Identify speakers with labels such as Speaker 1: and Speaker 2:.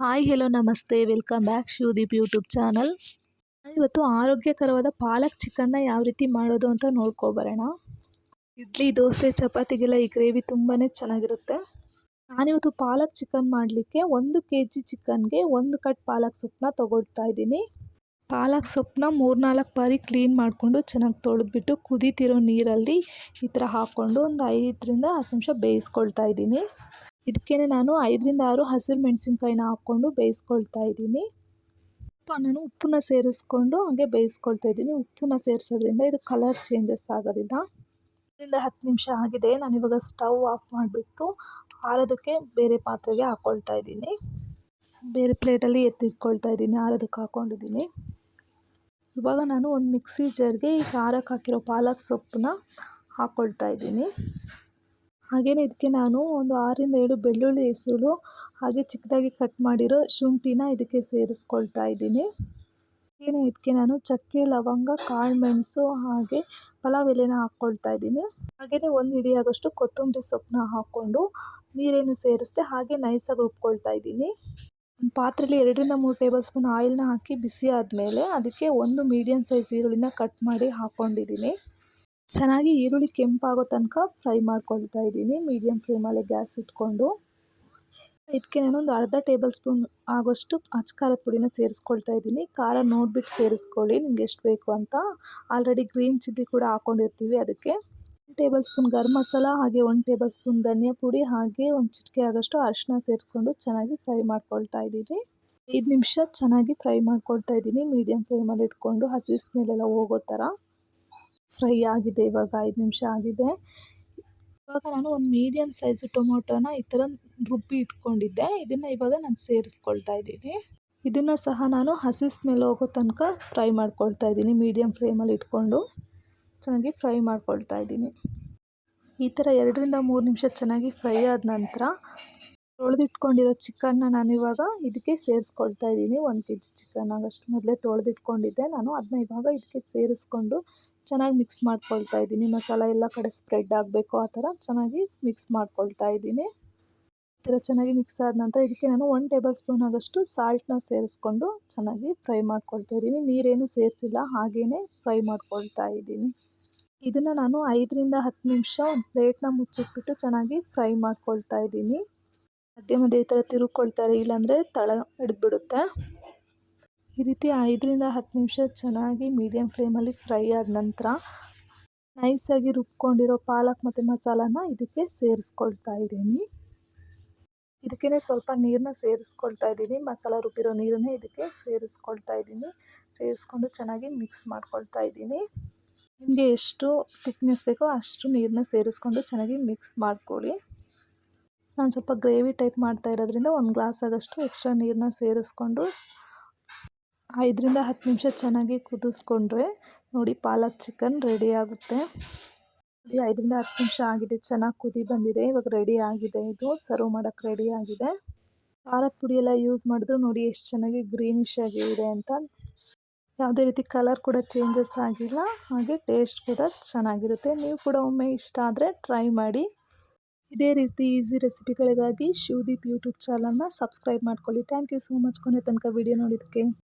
Speaker 1: Hi hello ನಮಸ್ತೆ. Welcome back Shivadeep YouTube channel ಇವತ್ತು ಆರೋಗ್ಯಕರವಾದ ಪಾಲಕ್ ಚಿಕನ್ನ ಯಾವ ರೀತಿ ಮಾಡೋದು ಅಂತ ನೋಡ್ಕೊಬರೋಣ. ಇಡ್ಲಿ, ದೋಸೆ ಚಪಾತಿಗೆಲ್ಲ ಈ ಗ್ರೇವಿ ತುಂಬಾ ಚೆನ್ನಾಗಿರುತ್ತೆ. ನಾನಿವತ್ತು ಪಾಲಕ್ ಚಿಕನ್ ಮಾಡಲಿಕ್ಕೆ ಒಂದು ಕೆ ಜಿ ಚಿಕನ್ಗೆ ಒಂದು ಕಟ್ ಪಾಲಕ್ ಸೊಪ್ಪನ್ನ ತೊಗೊಳ್ತಾ ಇದ್ದೀನಿ. ಪಾಲಕ್ ಸೊಪ್ಪನ್ನ ಮೂರ್ನಾಲ್ಕು ಬಾರಿ ಕ್ಲೀನ್ ಮಾಡಿಕೊಂಡು ಚೆನ್ನಾಗಿ ತೊಳೆದ್ಬಿಟ್ಟು ಕುದೀತಿರೋ ನೀರಲ್ಲಿ ಈ ಥರ ಹಾಕ್ಕೊಂಡು ಒಂದು ಐದರಿಂದ ಹತ್ತು ನಿಮಿಷ ಬೇಯಿಸ್ಕೊಳ್ತಾ ಇದ್ದೀನಿ. ಇದಕ್ಕೆ ನಾನು ಐದರಿಂದ ಆರು ಹಸಿರು ಮೆಣಸಿನ್ಕಾಯಿನ ಹಾಕ್ಕೊಂಡು ಬೇಯಿಸ್ಕೊಳ್ತಾ ಇದ್ದೀನಿ. ನಾನು ಉಪ್ಪನ್ನ ಸೇರಿಸ್ಕೊಂಡು ಹಾಗೆ ಬೇಯಿಸ್ಕೊಳ್ತಾ ಇದ್ದೀನಿ. ಉಪ್ಪನ್ನ ಸೇರಿಸೋದ್ರಿಂದ ಇದು ಕಲರ್ ಚೇಂಜಸ್ ಆಗೋದಿಲ್ಲ. ಇದರಿಂದ ಹತ್ತು ನಿಮಿಷ ಆಗಿದೆ. ನಾನು ಇವಾಗ ಸ್ಟವ್ ಆಫ್ ಮಾಡಿಬಿಟ್ಟು ಆರೋದಕ್ಕೆ ಬೇರೆ ಪಾತ್ರೆಗೆ ಹಾಕ್ಕೊಳ್ತಾ ಇದ್ದೀನಿ. ಬೇರೆ ಪ್ಲೇಟಲ್ಲಿ ಎತ್ತಿಟ್ಕೊಳ್ತಾ ಇದ್ದೀನಿ, ಆರೋದಕ್ಕೆ ಹಾಕ್ಕೊಂಡಿದ್ದೀನಿ ಇವಾಗ ನಾನು ಒಂದು ಮಿಕ್ಸಿ ಜರ್ಗೆ ಈ ಖಾರಕ್ಕೆ ಹಾಕಿರೋ ಪಾಲಕ್ ಸೊಪ್ಪನ್ನ ಹಾಕ್ಕೊಳ್ತಾ ಇದ್ದೀನಿ. ಹಾಗೆಯೇ ಇದಕ್ಕೆ ನಾನು ಒಂದು ಆರರಿಂದ ಏಳು ಬೆಳ್ಳುಳ್ಳಿ ಹೆಸರು ಹಾಗೆ ಚಿಕ್ಕದಾಗಿ ಕಟ್ ಮಾಡಿರೋ ಶುಂಠಿನ ಇದಕ್ಕೆ ಸೇರಿಸ್ಕೊಳ್ತಾ ಇದ್ದೀನಿ. ಹಾಗೆಯೇ ಇದಕ್ಕೆ ನಾನು ಚಕ್ಕೆ, ಲವಂಗ, ಕಾಳು ಮೆಣಸು, ಹಾಗೆ ಪಲಾವ್ ಎಲೆನ ಹಾಕ್ಕೊಳ್ತಾ ಇದ್ದೀನಿ. ಹಾಗೆಯೇ ಒಂದು ಹಿಡಿಯಾಗಷ್ಟು ಕೊತ್ತಂಬರಿ ಸೊಪ್ಪನ್ನ ಹಾಕ್ಕೊಂಡು ನೀರೇನು ಸೇರಿಸ್ದೆ ಹಾಗೆ ನೈಸಾಗಿ ರುಬ್ಕೊಳ್ತಾ ಇದ್ದೀನಿ. ಒಂದು ಪಾತ್ರೆಯಲ್ಲಿ ಎರಡರಿಂದ ಮೂರು ಟೇಬಲ್ ಸ್ಪೂನ್ ಆಯಿಲ್ನ ಹಾಕಿ ಬಿಸಿ ಆದಮೇಲೆ ಅದಕ್ಕೆ ಒಂದು ಮೀಡಿಯಮ್ ಸೈಜ್ ಈರುಳ್ಳಿನ ಕಟ್ ಮಾಡಿ ಹಾಕ್ಕೊಂಡಿದ್ದೀನಿ ಚೆನ್ನಾಗಿ ಈರುಳ್ಳಿ ಕೆಂಪಾಗೋ ತನಕ ಫ್ರೈ ಮಾಡ್ಕೊಳ್ತಾ ಇದ್ದೀನಿ. ಮೀಡಿಯಮ್ ಫ್ಲೇಮಲ್ಲೇ ಗ್ಯಾಸ್ ಇಟ್ಕೊಂಡು. ಇದಕ್ಕೆ ನಾನೊಂದು ಅರ್ಧ ಟೇಬಲ್ ಸ್ಪೂನ್ ಆಗೋಷ್ಟು ಅಚ್ಚ ಖಾರದ ಪುಡಿನ ಸೇರಿಸ್ಕೊಳ್ತಾ ಇದ್ದೀನಿ. ಖಾರ ನೋಡಿಬಿಟ್ಟು ಸೇರಿಸ್ಕೊಳ್ಳಿ, ನಿಮ್ಗೆ ಎಷ್ಟು ಬೇಕು ಅಂತ. ಆಲ್ರೆಡಿ ಗ್ರೀನ್ ಚಿಲ್ಲಿ ಕೂಡ ಹಾಕ್ಕೊಂಡಿರ್ತೀವಿ ಅದಕ್ಕೆ. ಟೇಬಲ್ ಸ್ಪೂನ್ ಗರಂ ಮಸಾಲ, ಹಾಗೆ ಒಂದು ಟೇಬಲ್ ಸ್ಪೂನ್ ಧನಿಯಾ ಪುಡಿ, ಹಾಗೆ ಒಂದು ಚಿಟಿಕೆ ಆಗೋಷ್ಟು ಅರಿಶಿನ ಸೇರಿಸ್ಕೊಂಡು ಚೆನ್ನಾಗಿ ಫ್ರೈ ಮಾಡ್ಕೊಳ್ತಾ ಇದ್ದೀನಿ. ಐದು ನಿಮಿಷ ಚೆನ್ನಾಗಿ ಫ್ರೈ ಮಾಡ್ಕೊಳ್ತಾ ಇದ್ದೀನಿ. ಮೀಡಿಯಮ್ ಫ್ಲೇಮಲ್ಲಿ ಇಟ್ಕೊಂಡು ಹಸಿ ಸ್ಮೆಲ್ಲೆಲ್ಲ ಹೋಗೋ ಥರ. ಫ್ರೈ ಆಗಿದೆ, ಇವಾಗ ಐದು ನಿಮಿಷ ಆಗಿದೆ. ಇವಾಗ ನಾನು ಒಂದು ಮೀಡಿಯಮ್ ಸೈಜ್ ಟೊಮೊಟೊನ ಈ ಥರ ರುಬ್ಬಿ ಇಟ್ಕೊಂಡಿದ್ದೆ. ಇದನ್ನು ಇವಾಗ ನಾನು ಸೇರಿಸ್ಕೊಳ್ತಾ ಇದ್ದೀನಿ. ಇದನ್ನು ಸಹ ನಾನು ಹಸಿ ಸ್ಮೆಲ್ ಹೋಗೋ ತನಕ ಫ್ರೈ ಮಾಡ್ಕೊಳ್ತಾ ಇದ್ದೀನಿ ಮೀಡಿಯಮ್ ಫ್ಲೇಮಲ್ಲಿ ಇಟ್ಕೊಂಡು. ಚೆನ್ನಾಗಿ ಫ್ರೈ ಮಾಡ್ಕೊಳ್ತಾ ಇದ್ದೀನಿ. ಈ ಥರ ಎರಡರಿಂದ ಮೂರು ನಿಮಿಷ ಚೆನ್ನಾಗಿ ಫ್ರೈ ಆದ ನಂತರ ತೊಳೆದಿಟ್ಕೊಂಡಿರೋ ಚಿಕನ್ನ ನಾನು ಇವಾಗ ಇದಕ್ಕೆ ಸೇರಿಸ್ಕೊಳ್ತಾ ಇದ್ದೀನಿ. ಒಂದು ಕೆ ಜಿ ಚಿಕನ್ ಆಗಷ್ಟು ಮೊದಲೇ ತೊಳೆದಿಟ್ಕೊಂಡಿದ್ದೆ. ನಾನು ಅದನ್ನ ಇವಾಗ ಇದಕ್ಕೆ ಸೇರಿಸ್ಕೊಂಡು ಚೆನ್ನಾಗಿ ಮಿಕ್ಸ್ ಮಾಡ್ಕೊಳ್ತಾ ಇದ್ದೀನಿ. ಮಸಾಲ ಎಲ್ಲ ಕಡೆ ಸ್ಪ್ರೆಡ್ ಆಗಬೇಕು. ಆ ಥರ ಚೆನ್ನಾಗಿ ಮಿಕ್ಸ್ ಮಾಡ್ಕೊಳ್ತಾ ಇದ್ದೀನಿ. ಈ ಥರ ಚೆನ್ನಾಗಿ ಮಿಕ್ಸ್ ಆದ ನಂತರ ಇದಕ್ಕೆ ನಾನು ಒನ್ ಟೇಬಲ್ ಸ್ಪೂನ್ ಆಗೋಷ್ಟು ಸಾಲ್ಟ್ನ ಸೇರಿಸ್ಕೊಂಡು ಚೆನ್ನಾಗಿ ಫ್ರೈ ಮಾಡ್ಕೊಳ್ತಾ ಇದ್ದೀನಿ. ನೀರೇನು ಸೇರಿಸಿಲ್ಲ ಹಾಗೆಯೇ ಫ್ರೈ ಮಾಡ್ಕೊಳ್ತಾ ಇದ್ದೀನಿ. ಇದನ್ನು ನಾನು ಐದರಿಂದ ಹತ್ತು ನಿಮಿಷ ಒಂದು ಪ್ಲೇಟ್ನ ಮುಚ್ಚಿಟ್ಬಿಟ್ಟು ಚೆನ್ನಾಗಿ ಫ್ರೈ ಮಾಡ್ಕೊಳ್ತಾ ಇದ್ದೀನಿ. ಮಧ್ಯೆ ಮಧ್ಯೆ ಈ ಥರ ತಿರುಗ್ಕೊಳ್ತಾರೆ, ಇಲ್ಲಾಂದರೆ ತಳ ಹಿಡಿದ್ಬಿಡುತ್ತೆ. ಈ ರೀತಿ ಐದರಿಂದ ಹತ್ತು ನಿಮಿಷ ಚೆನ್ನಾಗಿ ಮೀಡಿಯಮ್ ಫ್ಲೇಮಲ್ಲಿ ಫ್ರೈ ಆದ ನಂತರ ನೈಸಾಗಿ ರುಬ್ಕೊಂಡಿರೋ ಪಾಲಕ್ ಮತ್ತು ಮಸಾಲಾನ ಇದಕ್ಕೆ ಸೇರಿಸ್ಕೊಳ್ತಾ ಇದ್ದೀನಿ. ಇದಕ್ಕೇ ಸ್ವಲ್ಪ ನೀರನ್ನ ಸೇರಿಸ್ಕೊಳ್ತಾ ಇದ್ದೀನಿ. ಮಸಾಲ ರುಬ್ಬಿರೋ ನೀರನ್ನೇ ಇದಕ್ಕೆ ಸೇರಿಸ್ಕೊಳ್ತಾ ಇದ್ದೀನಿ. ಸೇರಿಸ್ಕೊಂಡು ಚೆನ್ನಾಗಿ ಮಿಕ್ಸ್ ಮಾಡ್ಕೊಳ್ತಾ ಇದ್ದೀನಿ. ನಿಮಗೆ ಎಷ್ಟು ತಿಕ್ನೆಸ್ ಬೇಕೋ ಅಷ್ಟು ನೀರನ್ನ ಸೇರಿಸ್ಕೊಂಡು ಚೆನ್ನಾಗಿ ಮಿಕ್ಸ್ ಮಾಡ್ಕೊಳ್ಳಿ. ನಾನು ಸ್ವಲ್ಪ ಗ್ರೇವಿ ಟೈಪ್ ಮಾಡ್ತಾ ಇರೋದ್ರಿಂದ ಒಂದು ಗ್ಲಾಸ್ ಆಗೋಷ್ಟು ಎಕ್ಸ್ಟ್ರಾ ನೀರನ್ನ ಸೇರಿಸ್ಕೊಂಡು ಐದರಿಂದ ಹತ್ತು ನಿಮಿಷ ಚೆನ್ನಾಗಿ ಕುದಿಸ್ಕೊಂಡ್ರೆ ನೋಡಿ ಪಾಲಕ್ ಚಿಕನ್ ರೆಡಿ ಆಗುತ್ತೆ. ಐದರಿಂದ ಹತ್ತು ನಿಮಿಷ ಆಗಿದೆ, ಚೆನ್ನಾಗಿ ಕುದಿ ಬಂದಿದೆ. ಇವಾಗ ರೆಡಿ ಆಗಿದೆ ಇದು, ಸರ್ವ್ ಮಾಡೋಕ್ಕೆ ರೆಡಿ ಆಗಿದೆ. ಪಾಲಕ್ ಪುಡಿ ಯೂಸ್ ಮಾಡಿದ್ರು ನೋಡಿ ಎಷ್ಟು ಚೆನ್ನಾಗಿ ಗ್ರೀನಿಶ್ ಆಗಿ ಇದೆ ಅಂತ. ಯಾವುದೇ ರೀತಿ ಕಲರ್ ಕೂಡ ಚೇಂಜಸ್ ಆಗಿಲ್ಲ, ಹಾಗೆ ಟೇಸ್ಟ್ ಕೂಡ ಚೆನ್ನಾಗಿರುತ್ತೆ. ನೀವು ಕೂಡ ಒಮ್ಮೆ ಇಷ್ಟ ಆದರೆ ಟ್ರೈ ಮಾಡಿ. ಇದೇ ರೀತಿ ಈಸಿ ರೆಸಿಪಿಗಳಿಗಾಗಿ ಶಿವದೀಪ್ ಯೂಟ್ಯೂಬ್ ಚಾನಲ್ನ ಸಬ್ಸ್ಕ್ರೈಬ್ ಮಾಡ್ಕೊಳ್ಳಿ. ಥ್ಯಾಂಕ್ ಯು ಸೋ ಮಚ್ ಕೊನೆ ತನಕ ವಿಡಿಯೋ ನೋಡಿದ್ದಕ್ಕೆ.